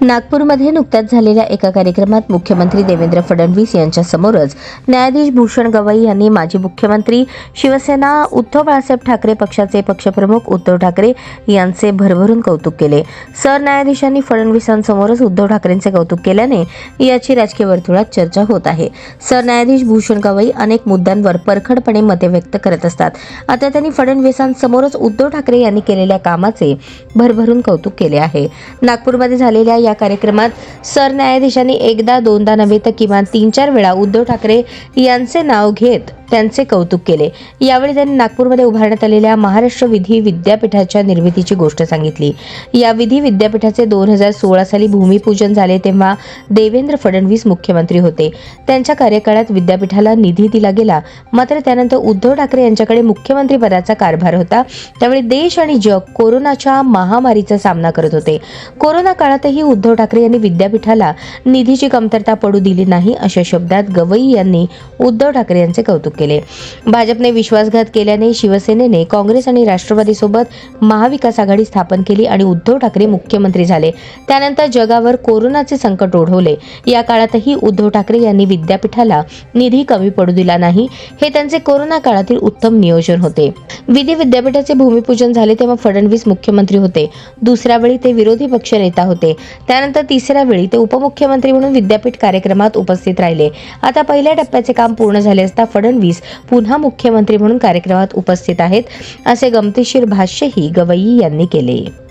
नागपूरमध्ये नुकत्याच झालेल्या एका कार्यक्रमात मुख्यमंत्री देवेंद्र फडणवीस यांच्या समोरच न्यायाधीश भूषण गवई यांनी माजी मुख्यमंत्री शिवसेना उद्धव बाळासाहेब ठाकरे पक्षाचे पक्षप्रमुख उद्धव ठाकरे यांचे भरभरून कौतुक केले. सरन्यायाधीशांनी फडणवीसांसमोरच उद्धव ठाकरेंचे कौतुक केल्याने याची राजकीय वर्तुळात चर्चा होत आहे. सरन्यायाधीश भूषण गवई अनेक मुद्द्यांवर परखडपणे मते व्यक्त करत असतात. आता त्यांनी फडणवीसांसमोरच उद्धव ठाकरे यांनी केलेल्या कामाचे भरभरून कौतुक केले आहे. नागपूरमध्ये झालेल्या या कार्यक्रमात सरन्यायाधीशांनी एकदा दोनदा नव्हे तर किमान तीन चार वेळा उद्धव ठाकरे यांचे नाव घेत त्यांचे कौतुक केले. यावेळी त्यांनी नागपूरमध्ये उभारण्यात आलेल्या महाराष्ट्र विधी विद्यापीठाच्या निर्मितीची गोष्ट सांगितली. या विधी विद्यापीठाचे दोन हजार सोळा साली भूमिपूजन झाले तेव्हा देवेंद्र फडणवीस मुख्यमंत्री होते. त्यांच्या कार्यकाळात विद्यापीठाला निधी दिला गेला. मात्र त्यानंतर उद्धव ठाकरे यांच्याकडे मुख्यमंत्री पदाचा कारभार होता. त्यावेळी देश आणि जग कोरोनाच्या महामारीचा सामना करत होते. कोरोना काळातही उद्धव ठाकरे यांनी विद्यापीठाला निधीची कमतरता पडू दिली नाही अशा शब्दात गवई यांनी उद्धव ठाकरे यांचे कौतुक केले. भाजपने विश्वासघात केल्याने शिवसेनेने काँग्रेस आणि राष्ट्रवादीसोबत महाविकास आघाडी स्थापन केली आणि उद्धव ठाकरे मुख्यमंत्री झाले. त्यानंतर जगावर कोरोनाचे संकट ओढवले. या काळातही उद्धव ठाकरे यांनी विद्यापीठाला निधी कमी पडू दिला नाही. हे त्यांचे कोरोना काळातील उत्तम नियोजन होते. विधी विद्यापीठाचे भूमिपूजन झाले तेव्हा फडणवीस मुख्यमंत्री होते. दुसऱ्या वेळी ते विरोधी पक्ष नेता होते. त्यानंतर तिसऱ्या वेळी ते उपमुख्यमंत्री म्हणून विद्यापीठ कार्यक्रमात उपस्थित राहिले. आता पहिल्या टप्प्याचे काम पूर्ण झाले असता फडणवीस पुन्हा मुख्यमंत्री म्हणून कार्यक्रमात उपस्थित आहेत असे गमतीशीर भाष्यही गवई यांनी केले.